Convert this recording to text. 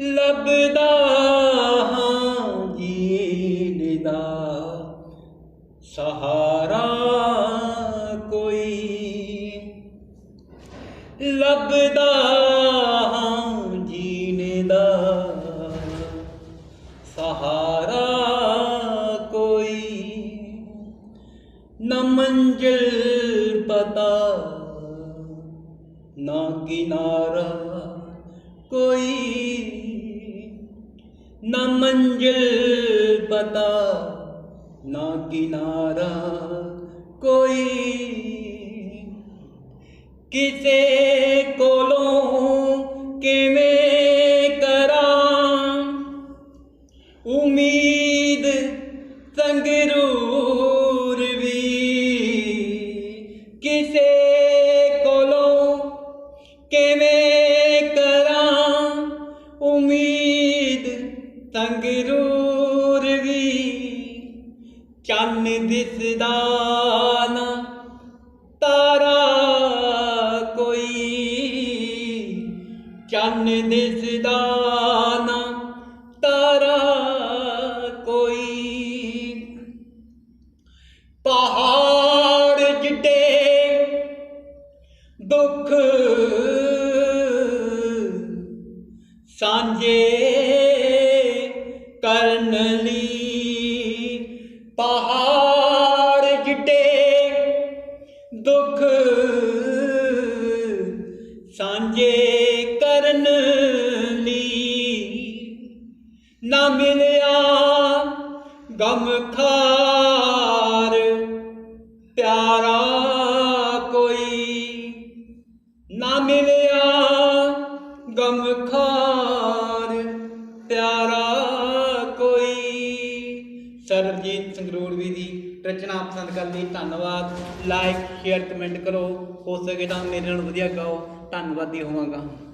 ਲੱਭਦਾ ਹਾਂ ਜੀਣ ਦਾ। ਸਹਾਰਾ ਕੋਈ ਲੱਭਦਾ ਹਾਂ ਜੀਣ ਦਾ। ਸਹਾਰਾ ਕੋਈ ਨਾ ਮੰਜ਼ਿਲ ਪਤਾ, ਨਾ ਕਿਨਾਰਾ ਕੋਈ ਨਾ ਮੰਜ਼ਿਲ ਪਤਾ ਨਾ ਕਿਨਾਰਾ ਕੋਈ ਕਿਸੇ ਕੋਲੋਂ ਕਿਵੇਂ ਕਰਾਂ ਉਮੀਦ ਸੰਗਰੂਰ ਵੀ ਕਿਸੇ ਕੋਲੋਂ ਕਿਵੇਂ ਚੰਨ ਦਿਸਦਾ ਨਾ, ਤਾਰਾ ਕੋਈ ਚੰਨ ਦਿਸਦਾ ਨਾ, ਤਾਰਾ ਕੋਈ ਪਹਾੜ ਜਿੱਡੇ ਦੁੱਖ ਸਾਂਝੇ ਕਰਨ ਲਈ ਦੁੱਖ ਸਾਂਝੇ ਕਰਨ ਲਈ ਨਾ ਮਿਲਿਆ ਗਮ ਖਾਰ, ਪਿਆਰਾ ਕੋਈ ਨਾ ਮਿਲਿਆ ਗਮ ਖਾਰ, ਪਿਆਰਾ ਕੋਈ। ਸਰਬਜੀਤ ਸੰਗਰੂਰ ਸੰਗਰੂੜਵੀ ਦੀ ਰਚਨਾ ਪਸੰਦ ਕਰਨ ਲਈ ਧੰਨਵਾਦ। ਲਾਈਕ ਸ਼ੇਅਰ ਕਮੈਂਟ ਕਰੋ। ਹੋ ਸਕੇ ਤਾਂ ਮੇਰੇ ਨਾਲ ਵਧੀਆ ਗਾਓ। ਧੰਨਵਾਦੀ ਹੋਵਾਂਗਾ।